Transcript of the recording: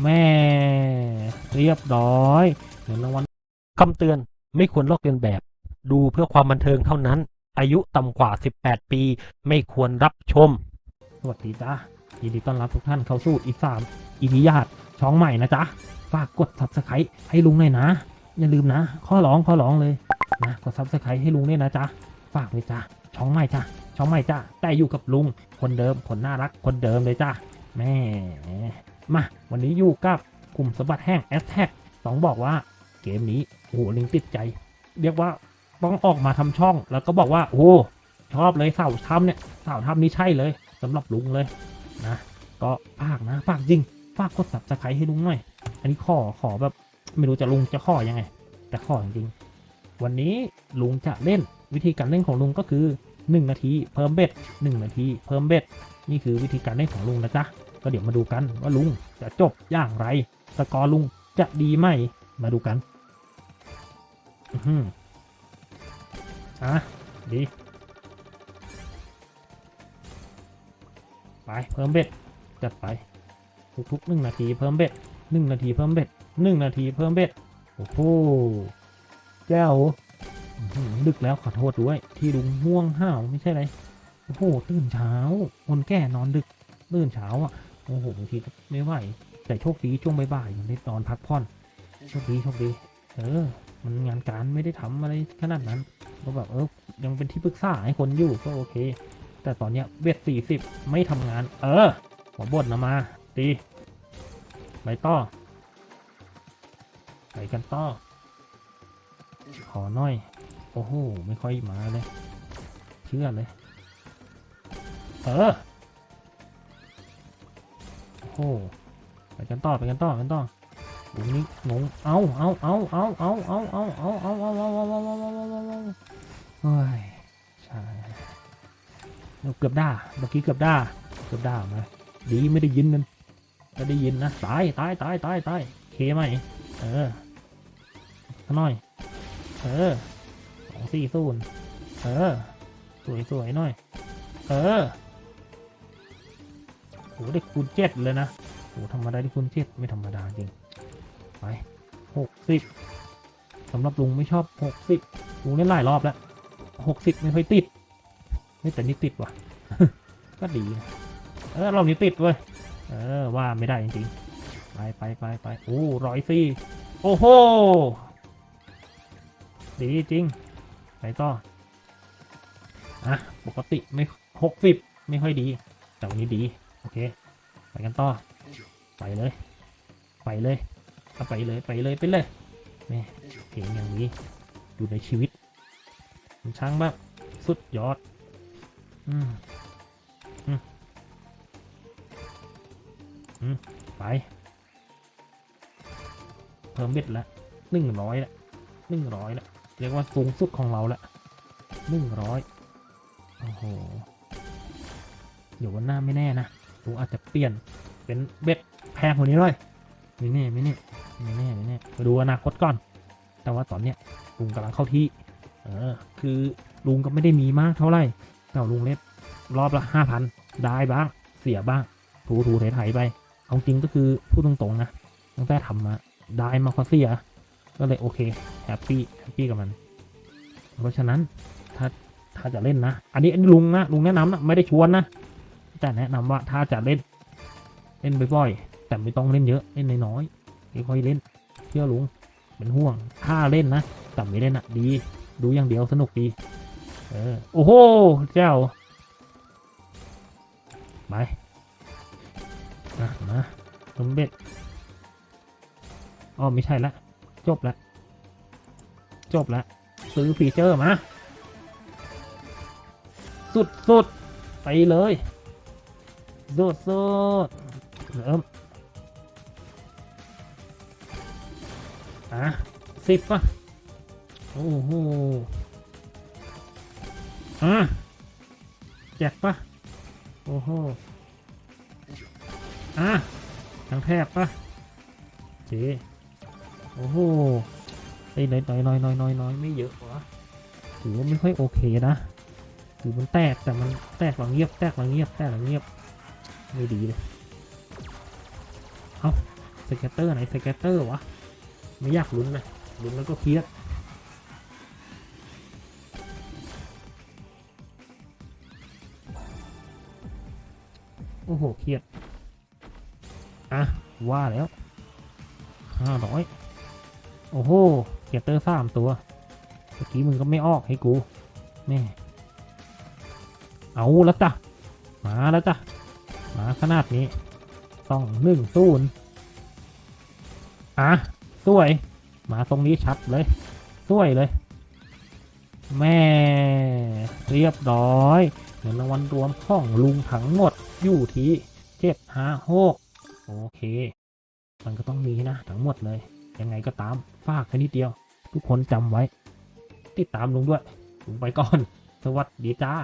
แม่เรียบร้อยเงินรางวัลคำเตือนไม่ควรลอกเลียนแบบ ดูเพื่อความบันเทิงเท่านั้น อายุต่ำกว่า 18 ปี ไม่ควรรับชม สวัสดีจ้ายินดีต้อนรับทุกท่านเข้าสู่อีสามอีพิยาตช่องใหม่นะจ๊ะ ฝากกด subscribe ให้ลุงหน่อยนะ อย่าลืมนะ ข้อร้องข้อร้องเลยนะกด subscribe ให้ลุงด้วยนะจ๊ะ ฝากเลยจ้ะช่องใหม่จ้ะช่องใหม่จ้ะแต่อยู่กับลุงคนเดิมคนน่ารักคนเดิมเลยจ้ะแม่ มาวันนี้อยู่กับกลุ่มสมบัติแห้งแอสแท็กต้องบอกว่าเกมนี้โอ้โหลิงติดใจ เรียกว่าต้องออกมาทำช่อง แล้วก็บอกว่าโอ้ชอบเลยเสาทำเนี่ยเสาทำนี่ใช่เลยสำหรับลุงเลยนะก็ฝากนะฝากจริงฝากกด subscribe ให้ลุงหน่อย อันนี้ขอขอแบบไม่รู้จะลุงจะข้อยังไง แต่ข้อจริง วันนี้ลุงจะเล่นวิธีการเล่นของลุงก็คือ 1 นาทีเพิ่มเบ็ด1นาทีเพิ่มเบ็ดนี่คือวิธีการเล่นของลุงนะจ๊ะ ก็เดี๋ยวมาดูกันว่าลุงจะจบอย่างไร สกอร์ลุงจะดีไหม มาดูกัน อือหืออะดี ไปเพิ่มเบ็ด จัดไป ทุกๆหนึ่งนาทีเพิ่มเบ็ดหนึ่งนาทีเพิ่มเบ็ดหนึ่งนาทีเพิ่มเบ็ด โอ้โหแจ้วดึกแล้วขอโทษด้วย ที่ลุงง่วงห้าวไม่ใช่ไรโอ้โหตื่นเช้าคนแก่นอนดึกตื่นเช้าอะ โอ้โหบางทีไม่ไหว แต่โชคดีช่วงบ่ายๆมันได้นอนพักผ่อนโชคดีโชคดี เออ มันงานการไม่ได้ทำอะไรขนาดนั้นก็แบบเออยังเป็นที่ปรึกษาให้คนอยู่ก็โอเค แต่ตอนเนี้ยเบ็ดสี่สิบไม่ทำงาน เออหัวบดนะมาดีไปต่อไปกันต่อ ขอหน่อย โอ้โห ไม่ค่อยมาเลย เชื่อเลย เออ โอ้โหไปกันต่อไปกันต่อกันต่อลุงนี่งงเอาเอาเอาเอาเอาเอาเอาเอาเอาเอาเอาเอาเอาเอาเอาเอาเฮ้ยใช่เกือบด่าเมื่อกี้เกือบด่าเกือบด่ามาดีไม่ได้ยินมันถ้าได้ยินนะตายตายตายตายตายเคไหมเออขน่อย เออสองสี่ศูนย์เออสวยสวยๆหน่อย เออ โหได้คูณเจ็ดเลยนะโหธรรมดาได้คูณเจ็ดไม่ธรรมดาจริง ไปหกสิบสำหรับลุงไม่ชอบหกสิบลุงเล่นหลายรอบแล้วหกสิบไม่ค่อยติด ไม่แต่นี่ติดว่ะ ก็ดีเออเรานี้ติดเว้ยเออว่าไม่ได้จริงๆไปไปไปไปโอ้ร้อยสี่โอ้โหดีจริงไปต่ออะปกติไม่หกสิบไม่ค่อยดี แต่วันนี้ดี โอเค ไปกันต่อ ไปเลย ไปเลยเอาไปเลย ไปเลยไปเลยแม่เก่งอย่างนี้ อยู่ในชีวิตมันช่างแบบสุดยอด อืม อืม อืม ไป เพิ่มเบ็ดละหนึ่งร้อยละหนึ่งร้อยละเรียกว่าสูงสุดของเราละหนึ่งร้อยโอ้โห เดี๋ยววันหน้าไม่แน่นะ ลุงอาจจะเปลี่ยนเป็นเบ็ดแพงกว่านี้หน่อยไม่แน่ไม่แน่ไม่แน่ไม่แน่มาดูอนาคตก่อน แต่ว่าตอนเนี้ยลุงกำลังเข้าที่ เออ คือลุงก็ไม่ได้มีมากเท่าไหร่แต่ลุงเล่นรอบละห้าพันได้บ้าง เสียบ้าง ถูถูไถๆไป เอาจริงก็คือพูดตรงๆนะตั้งแต่ทำมาได้มาก็เสีย ก็เลยโอเคแฮปปี้แฮปปี้กับมัน เพราะฉะนั้นถ้าถ้าจะเล่นนะ อันนี้ลุงนะลุงแนะนำนะไม่ได้ชวนนะ แต่แนะนำว่าถ้าจะเล่นเล่นบ่อยๆแต่ไม่ต้องเล่นเยอะเล่นน้อยๆค่อยๆเล่นเชื่อลุงเป็นห่วงถ้าเล่นนะแต่ไม่เล่นอะดี ดูอย่างเดียวสนุกดีเออโอ้โหเจ้าไปอะมาสมเบ็ดอ๋อไม่ใช่ละจบล้วจบล้วซื้อฟีเจอร์มา สุดสุดๆไปเลย สุดสุดเริ่มอะสิบป่ะ โอ้โหอะแจกป่ะ โอ้โหอะทั้งแทบป่ะเจโอ้โหไอ้น้อยน้อยน้อยน้อยน้อยน้อยไม่เยอะวะถือว่าไม่ค่อยโอเคนะถือมันแตกแต่มันแตกหลังเงียบแตกหลังเงียบแตกหลังเงียบ ไม่ดีเลยเอาเซเกตเตอร์ไหนสเกตเตอร์วะ ไม่อยากลุ้นนะลุ้นแล้วก็เครียดโอ้โหเครียด อะ ว่าแล้วห้าร้อยโอ้โหเกียเตอร์สามตัว เมื่อกี้มึงก็ไม่ออกให้กูแม่เอาแล้วจ้ะ มาแล้วจ้ะ มาขนาดนี้ต้องหนึ่งศูนย์อะสวย มาตรงนี้ชัดเลยสวยเลย แม่เรียบร้อยเงินรางวัลรวมของลุงทั้งหมดอยู่ที่เจ็ดห้าหกโอเค มันก็ต้องมีนะทั้งหมดเลย ยังไงก็ตามฝากแค่นิดเดียว ทุกคนจำไว้ ติดตามลุงด้วยลุงไปก่อน สวัสดีจ้า